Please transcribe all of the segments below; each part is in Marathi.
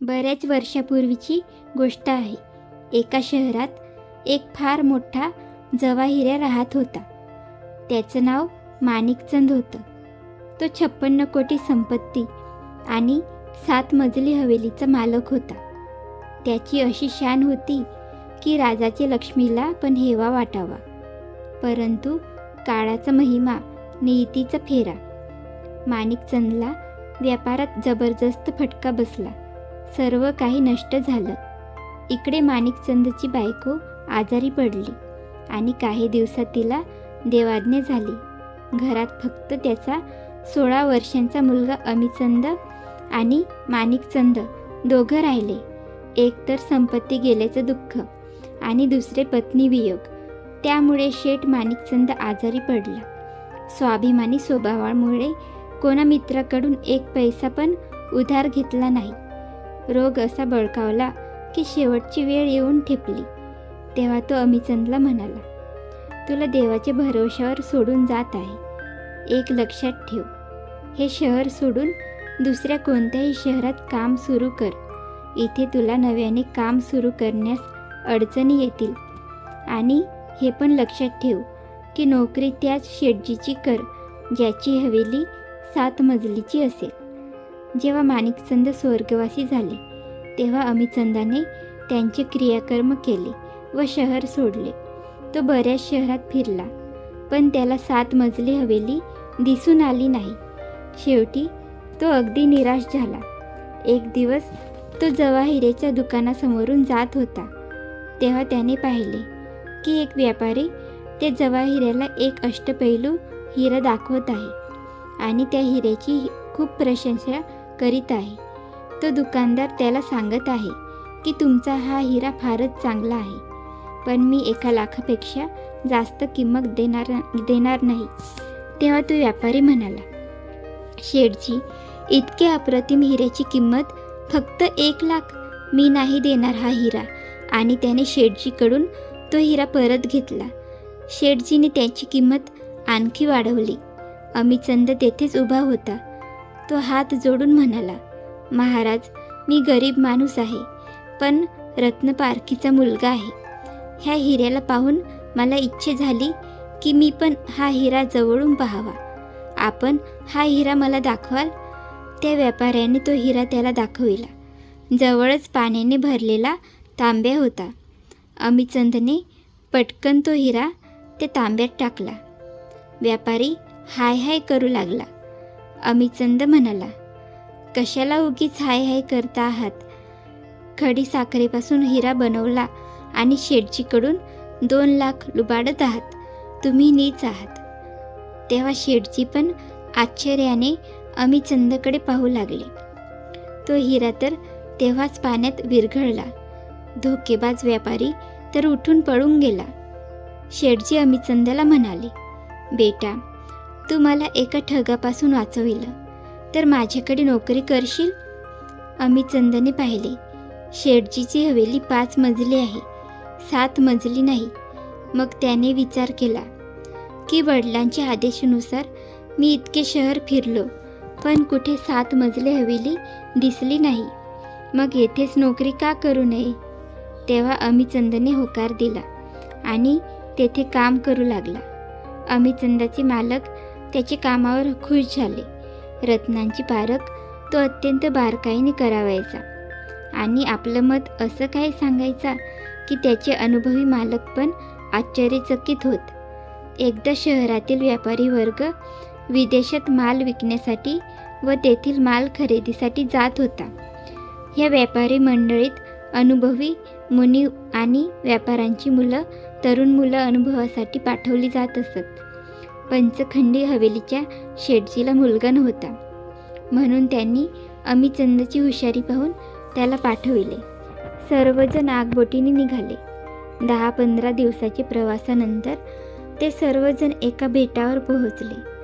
बऱ्याच वर्षापूर्वीची गोष्ट आहे. एका शहरात एक फार मोठा जवाहिऱ्या राहत होता. त्याचं नाव माणिकचंद होतं. तो छप्पन्न कोटी संपत्ती आणि सात मजली हवेलीचा मालक होता. त्याची अशी शान होती की राजाची लक्ष्मीला पण हेवा वाटावा. परंतु काळाचा महिमा नियतीचा फेरा. माणिकचंदला व्यापारात जबरदस्त फटका बसला. सर्व काही नष्ट झालं. इकडे माणिकचंदची बायको आजारी पडली आणि काही दिवसात तिला देवाज्ञा झाली. घरात फक्त त्याचा सोळा वर्षांचा मुलगा अमिचंद आणि माणिकचंद दोघं राहिले. एक तर संपत्ती गेल्याचं दुःख आणि दुसरे पत्नी वियोग. त्यामुळे शेठ माणिकचंद आजारी पडला. स्वाभिमानी स्वभावामुळे कोणा मित्राकडून एक पैसा पण उधार घेतला नाही. रोग असा बळकावला की शेवटची वेळ येऊन ठेपली. तेव्हा तो अमिचंदला म्हणाला तुला देवाच्या भरोशावर सोडून जात आहे. एक लक्षात ठेव. हे शहर सोडून दुसऱ्या कोणत्याही शहरात काम सुरू कर. इथे तुला नव्याने काम सुरू करण्यास अडचणी येतील. आणि हे पण लक्षात ठेव की नोकरी त्याच शेटजीची कर ज्याची हवेली सात मजलीची असेल. जेव्हा माणिकचंद स्वर्गवासी झाले तेव्हा अमितचंदाने त्यांचे क्रियाकर्म केले व शहर सोडले. तो बऱ्याच शहरात फिरला पण त्याला सात मजली हवेली दिसून आली नाही. शेवटी तो अगदी निराश झाला. एक दिवस तो जवाहिरेच्या दुकानासमोरून जात होता. तेव्हा त्याने पाहिले की एक व्यापारी त्या जवाहिऱ्याला एक अष्टपैलू हिरा दाखवत आहे आणि त्या हिऱ्याची खूप प्रशंसा करीत आहे. तो दुकानदार त्याला सांगत आहे की तुमचा हा हिरा फारच चांगला आहे. पण मी एका लाखापेक्षा जास्त किंमत देणार देणार नाही. तेव्हा तो व्यापारी म्हणाला शेठजी इतके अप्रतिम हिऱ्याची किंमत फक्त एक लाख मी नाही देणार हा हिरा. आणि त्याने शेठजीकडून तो हिरा परत घेतला. शेठजीने त्याची किंमत आणखी वाढवली. अमिचंद तेथेच उभा होता. तो हात जोडून म्हणाला महाराज मी गरीब माणूस आहे पण रत्नपारखीचा मुलगा आहे. ह्या हिऱ्याला पाहून मला इच्छा झाली की मी पण हा हिरा जवळून पाहावा. आपण हा हिरा मला दाखवाल? त्या व्यापाऱ्याने तो हिरा त्याला दाखविला. जवळच पाण्याने भरलेला तांब्या होता. अमिचंदने पटकन तो हिरा त्या तांब्यात टाकला. व्यापारी हाय हाय करू लागला. अमिचंद म्हणाला कशाला उगीच हाय हाय करता आहात? खडी साखरेपासून हिरा बनवला आणि शेटजीकडून दोन लाख लुबाडत आहात. तुम्ही नीच आहात. तेव्हा शेटजी पण आश्चर्याने अमिचंदकडे पाहू लागले. तो हिरा तर तेव्हाच पाण्यात विरघळला. धोकेबाज व्यापारी तर उठून पळून गेला. शेटजी अमिचंदला म्हणाले बेटा तू मला एका ठगापासून वाचविलं. तर माझ्याकडे नोकरी करशील? अमिचंदने पाहिले. शेठजीची हवेली पाच मजली आहे. सात मजली नाही. मग त्याने विचार केला की वडिलांच्या आदेशानुसार मी इतके शहर फिरलो पण कुठे सात मजले हवेली दिसली नाही. मग येथेच नोकरी का करू नये? तेव्हा अमिचंदने होकार दिला आणि तेथे काम करू लागला. अमिचंदाचे मालक त्याची कामावर खुश झाले. रत्नांची पारख तो अत्यंत बारकाईने करावायचा. आणि आपलं मत असं काय सांगायचा की त्याचे अनुभवी मालक पण आश्चर्यचकित होत. एकदा शहरातील व्यापारी वर्ग विदेशात माल विकण्यासाठी व तेथील माल खरेदीसाठी जात होता. ह्या व्यापारी मंडळीत अनुभवी मुनी आणि व्यापाऱ्यांची मुलं तरुण मुलं अनुभवासाठी पाठवली जात असत. पंचखंडी हवेलीच्या शेटजीला मुलगा नव्हता. म्हणून त्यांनी अमिचंदची हुशारी पाहून त्याला पाठविले. सर्वजण आगबोटीने निघाले. दहा पंधरा दिवसाच्या प्रवासानंतर ते सर्वजण एका बेटावर पोहोचले.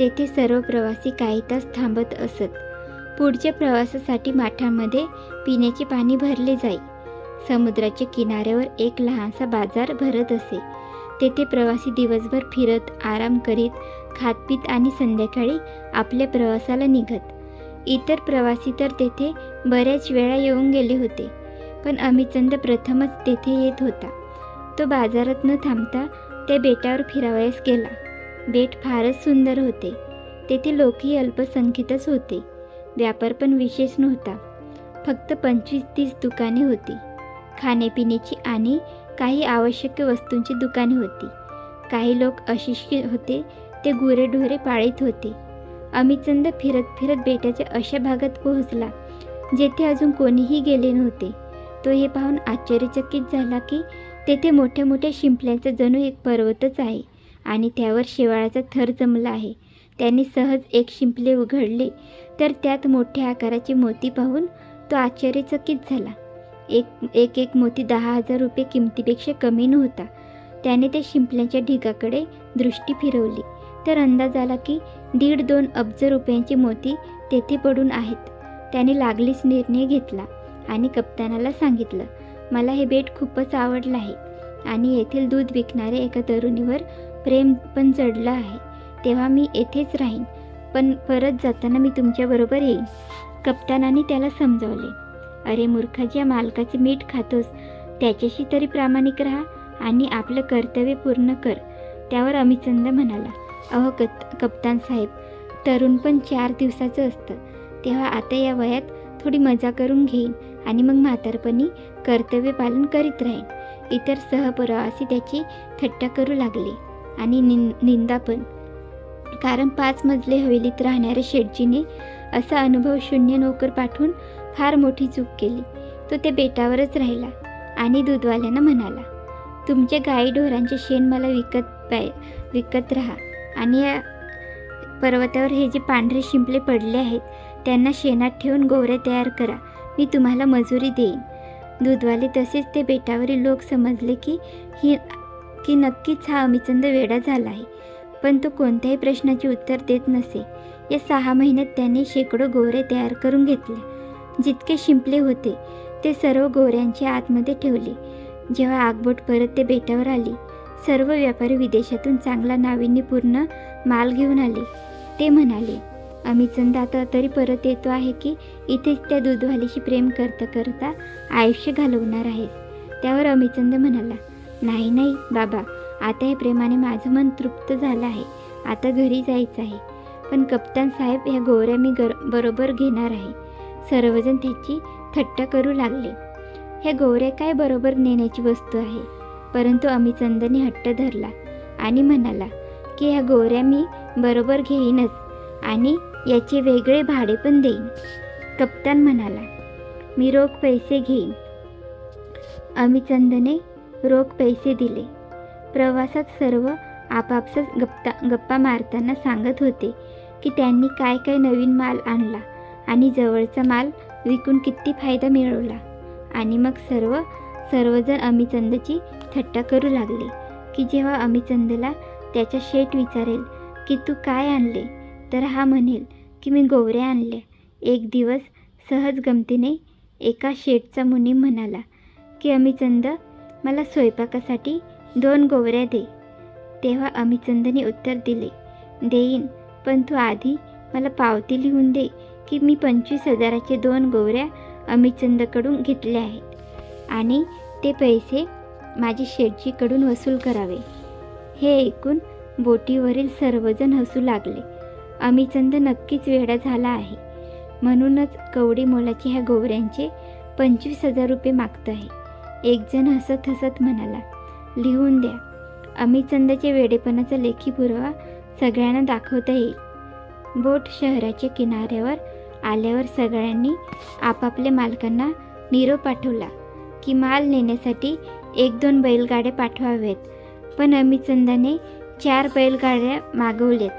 तेथे सर्व प्रवासी काही तास थांबत असत. पुढच्या प्रवासासाठी माठामध्ये पिण्याचे पाणी भरले जाई. समुद्राच्या किनाऱ्यावर एक लहानसा बाजार भरत असे. तेथे प्रवासी दिवसभर फिरत आराम करीत खातपीत आणि संध्याकाळी आपल्या प्रवासाला निघत. इतर प्रवासी तर तेथे बऱ्याच वेळा येऊन गेले होते पण अमितचंद प्रथमच तेथे येत होता. तो बाजारात न थांबता त्या बेटावर फिरावयास गेला. बेट फारच सुंदर होते. तेथे लोकही अल्पसंख्येतच होते. व्यापार पण विशेष नव्हता. फक्त पंचवीस तीस दुकाने होती. खाण्यापिण्याची आणि काही आवश्यक वस्तूंची दुकाने होती. काही लोक अशिक्षित होते ते गुरेढोरे पाळीत होते. अमितचंद फिरत फिरत बेटाच्या अशा भागात पोहोचला जेथे अजून कोणीही गेले नव्हते. तो हे पाहून आश्चर्यचकित झाला की तेथे मोठ्या मोठ्या शिंपल्यांचा जणू एक पर्वतच आहे आणि त्यावर शेवाळाचा थर जमला आहे. त्याने सहज एक शिंपले उघडले तर त्यात मोठ्या आकाराचे मोती पाहून तो आश्चर्यचकित झाला. एक एक एक मोती दहा हजार रुपये किमतीपेक्षा कमी नव्हता. त्याने त्या शिंपल्यांच्या ढिगाकडे दृष्टी फिरवली. तर अंदाज आला की दीड दोन अब्ज रुपयांची मोती तेथे पडून आहेत. त्याने लागलीच निर्णय घेतला आणि कप्तानाला सांगितलं मला हे बेट खूपच आवडलं आहे आणि येथील दूध विकणाऱ्या एका तरुणीवर प्रेम पण जडलं आहे. तेव्हा मी येथेच राहीन पण परत जाताना मी तुमच्याबरोबर येईन. कप्तानाने त्याला समजावले. अरे मूर्खा ज्या मालकाचे मीठ खातोस. त्याच्याशी तरी प्रामाणिक राहा आणि आपलं कर्तव्य पूर्ण कर. त्यावर अमिचंद म्हणाला अहो कत कप्तान साहेब तरुण पण चार दिवसाचं असतं. तेव्हा आता या वयात थोडी मजा करून घेईन आणि मग म्हातारपणी कर्तव्य पालन करीत राहीन. इतर सहप्रवासी त्याची थट्टा करू लागले आणि निं निंदा पण. कारण पाच मजले हवेलीत राहणाऱ्या शेटजीने असा अनुभव शून्य नोकर पाठवून फार मोठी चूक केली. तो त्या बेटावरच राहिला आणि दूधवाल्यांना म्हणाला तुमच्या गाई ढोरांचे शेण मला विकत पाय विकत राहा आणि या पर्वतावर हे जे पांढरे शिंपले पडले आहेत त्यांना शेणात ठेवून गोवऱ्या तयार करा. मी तुम्हाला मजुरी देईन. दूधवाले तसेच ते बेटावरील लोक समजले की ही की नक्कीच हा अमिचंद वेडा झाला आहे. पण तो कोणत्याही प्रश्नाचे उत्तर देत नसे. या सहा महिन्यात त्याने शेकडो गोवरे तयार करून घेतले जितके शिंपले होते ते सर्व गोऱ्यांच्या आतमध्ये ठेवले. जेव्हा आगबोट परत ते बेटावर आली सर्व व्यापारी विदेशातून चांगला नाविन्यपूर्ण माल घेऊन आले. ते म्हणाले अमिचंद आता तरी परत येतो आहे की इथेच त्या दूधवालीशी प्रेम करता करता आयुष्य घालवणार आहे. त्यावर अमिचंद म्हणाला नाही नाही बाबा आता हे प्रेमाने माझं मन तृप्त झालं आहे. आता घरी जायचं आहे. पण कप्तान साहेब ह्या गोऱ्या मी गर बरोबर घेणार आहे. सर्वजण त्याची थट्टा करू लागले. ह्या गोऱ्या काय बरोबर नेण्याची वस्तू आहे? परंतु अमिचंदने हट्ट धरला आणि म्हणाला की ह्या गोऱ्या मी बरोबर घेईनच आणि याचे वेगळे भाडे पण देईन. कप्तान म्हणाला मी रोख पैसे घेईन. अमिचंदने रोख पैसे दिले. प्रवासात सर्व आपापसात गप्पा गप्पा मारताना सांगत होते की त्यांनी काय काय नवीन माल आणला. आणि जवळचा माल विकून किती फायदा मिळवला. आणि मग सर्व सर्वजण अमिचंदची थट्टा करू लागले की जेव्हा अमिचंदला त्याच्या शेठ विचारेल की तू काय आणले? तर हा म्हणेल की मी गोवऱ्या आणल्या एक दिवस सहज गमतीने एका शेठचा मुनीम म्हणाला की अमिचंद मला स्वयंपाकासाठी दोन गोवऱ्या दे. तेव्हा अमिचंदने उत्तर दिले देईन पण तू आधी मला पावती लिहून दे की मी पंचवीस हजाराचे दोन गोवऱ्या अमितचंदकडून घेतल्या आहेत आणि ते पैसे माझी शेटजीकडून वसूल करावे. हे ऐकून बोटीवरील सर्वजण हसू लागले. अमिचंद नक्कीच वेडा झाला आहे. म्हणूनच कवडी मोलाची ह्या गोवऱ्यांचे पंचवीस हजार रुपये मागत आहे. एकजण हसत हसत म्हणाला लिहून द्या. अमितचंदचे वेडेपणाचा लेखी पुरावा सगळ्यांना दाखवता येईल. बोट शहराच्या किनाऱ्यावर आल्यावर सगळ्यांनी आपापल्या मालकांना निरोप पाठवला की माल नेण्यासाठी एक दोन बैलगाड्या पाठवावेत. पण अमिचंदाने चार बैलगाड्या मागवल्यात.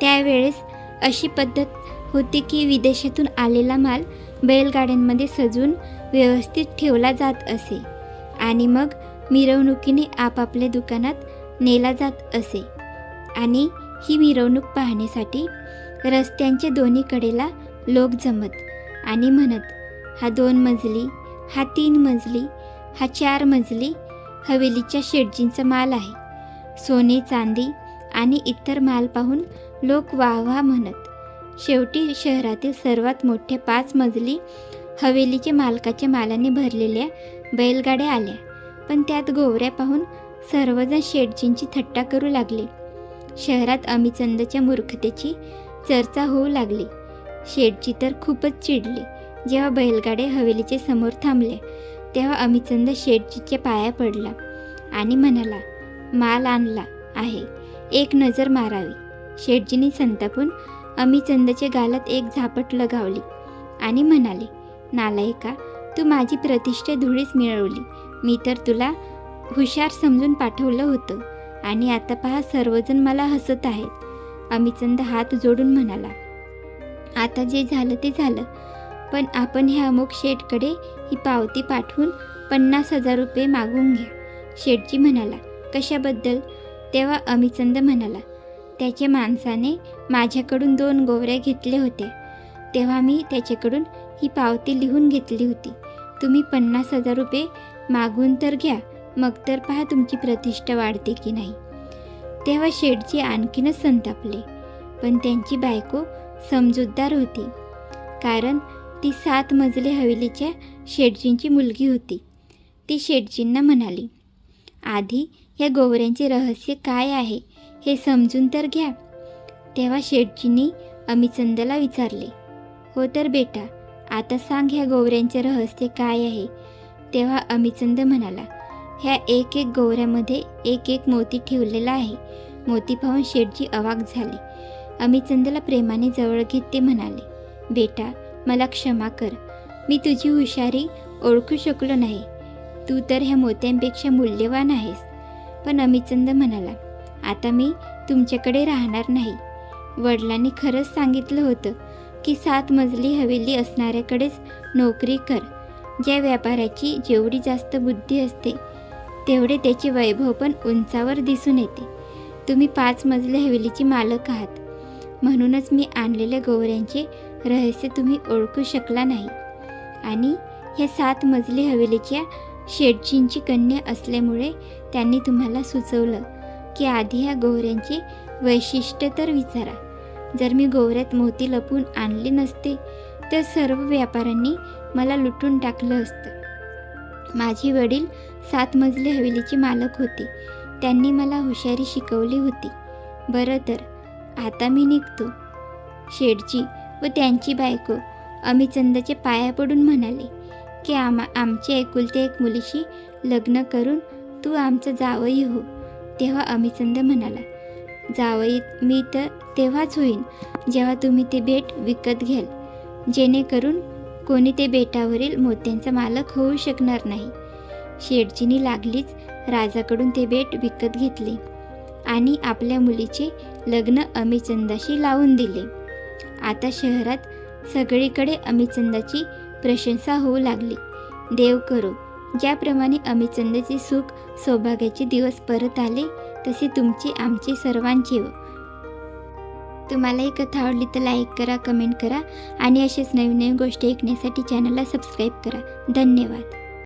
त्यावेळेस अशी पद्धत होती की विदेशातून आलेला माल बैलगाड्यांमध्ये सजून व्यवस्थित ठेवला जात असे आणि मग मिरवणुकीने आपापल्या दुकानात नेला जात असे. आणि ही मिरवणूक पाहण्यासाठी रस्त्यांचे दोन्ही कडेला लोक जमत आणि म्हणत हा दोन मजली हा तीन मजली हा चार मजली हवेलीच्या शेटजींचा माल आहे. सोने चांदी आणि इतर माल पाहून लोक वाह वाह म्हणत शेवटी शहरातील सर्वात मोठे पाच मजली हवेलीचे मालकाच्या मालाने भरलेल्या बैलगाड्या आल्या. पण त्यात गोवऱ्या पाहून सर्वजण शेटजींची थट्टा करू लागले. शहरात अमिचंदच्या मूर्खतेची चर्चा होऊ लागली. शेठजी तर खूपच चिडले. जेव्हा बैलगाडे हवेलीचे समोर थांबले तेव्हा अमिचंद शेठजीच्या पाया पडला आणि म्हणाला माल आणला आहे. एक नजर मारावी. शेठजीने संतापून अमिचंदच्या गालात एक झापट लगावली आणि म्हणाले नालायका तू माझी प्रतिष्ठा धुळीस मिळवली. मी तर तुला हुशार समजून पाठवलं होतं आणि आता पहा सर्वजण मला हसत आहेत. अमिचंद हात जोडून म्हणाला आता जे झालं ते झालं पण आपण ह्या अमुक शेठकडे ही पावती पाठवून पन्नास हजार रुपये मागून घ्या. शेठजी म्हणाला कशाबद्दल? तेव्हा अमिचंद म्हणाला त्याच्या माणसाने माझ्याकडून दोन गोवऱ्या घेतल्या होत्या तेव्हा मी त्याच्याकडून ही पावती लिहून घेतली होती. तुम्ही पन्नास हजार रुपये मागून तर घ्या मग तर पहा तुमची प्रतिष्ठा वाढते की नाही. तेव्हा शेठजी आणखीनच संतापले. पण त्यांची बायको समजूतदार होती. कारण ती सात मजले हवेलीच्या शेठजींची मुलगी होती. ती शेठजींना म्हणाली आधी या गोवऱ्यांचे रहस्य काय आहे हे समजून तर घ्या. तेव्हा शेठजींनी अमिचंदला विचारले हो तर बेटा आता सांग ह्या गोवऱ्यांचे रहस्य काय आहे. तेव्हा अमिचंद म्हणाला ह्या एक एक गोवऱ्यामध्ये एक एक मोती ठेवलेला आहे. मोती पाहून शेठजी अवाक झाले. अमितचंदला प्रेमाने जवळ घेत ते म्हणाले बेटा मला क्षमा कर. मी तुझी हुशारी ओळखू शकलो नाही. तू तर ह्या मोत्यांपेक्षा मूल्यवान आहेस. पण अमिचंद म्हणाला आता मी तुमच्याकडे राहणार नाही. वडिलांनी खरंच सांगितलं होतं की सात मजली हवेली असणाऱ्याकडेच नोकरी कर. ज्या व्यापाऱ्याची जेवढी जास्त बुद्धी असते तेवढे त्याचे वैभव पण उंचावर दिसून येते. तुम्ही पाच मजले हवेलीची मालक आहात. म्हणूनच मी आणलेल्या गोवऱ्यांचे रहस्य तुम्ही ओळखू शकला नाही. आणि ह्या सात मजली हवेलीच्या शेटजींची कन्या असल्यामुळे त्यांनी तुम्हाला सुचवलं की आधी ह्या गोवऱ्यांचे वैशिष्ट्य तर विचारा. जर मी गोवऱ्यात मोती लपून आणले नसते तर सर्व व्यापाऱ्यांनी मला लुटून टाकलं असतं. माझे वडील सात मजली हवेलीचे मालक होते. त्यांनी मला हुशारी शिकवली होती. बरं तर आता मी निघतो. शेठजी व त्यांची बायको अमिचंदाच्या पाया पडून म्हणाले की आमा आमच्या एकुलत्या एक मुलीशी लग्न करून तू आमचं जावई हो. तेव्हा अमिचंद म्हणाला जावई मी तर तेव्हाच होईन जेव्हा तुम्ही ते बेट विकत घ्याल. जेणेकरून कोणी ते बेटावरील मोत्यांचा मालक होऊ शकणार नाही. शेठजीनी लागलीच राजाकडून ते बेट विकत घेतले आणि आपल्या मुलीचे लग्न अमिचंदाशी लावून दिले. आता शहरात सगळीकडे अमिचंदाची प्रशंसा होऊ लागली. देव करो ज्याप्रमाणे अमिचंदाचे सुख सौभाग्याचे दिवस परत आले तसे तुमचे आमचे सर्वांचे हो तुम्हाला ही कथा आवडली तर लाईक करा कमेंट करा आणि असेच नवीन नवीन गोष्टी ऐकण्यासाठी चॅनलला सबस्क्राईब करा. धन्यवाद.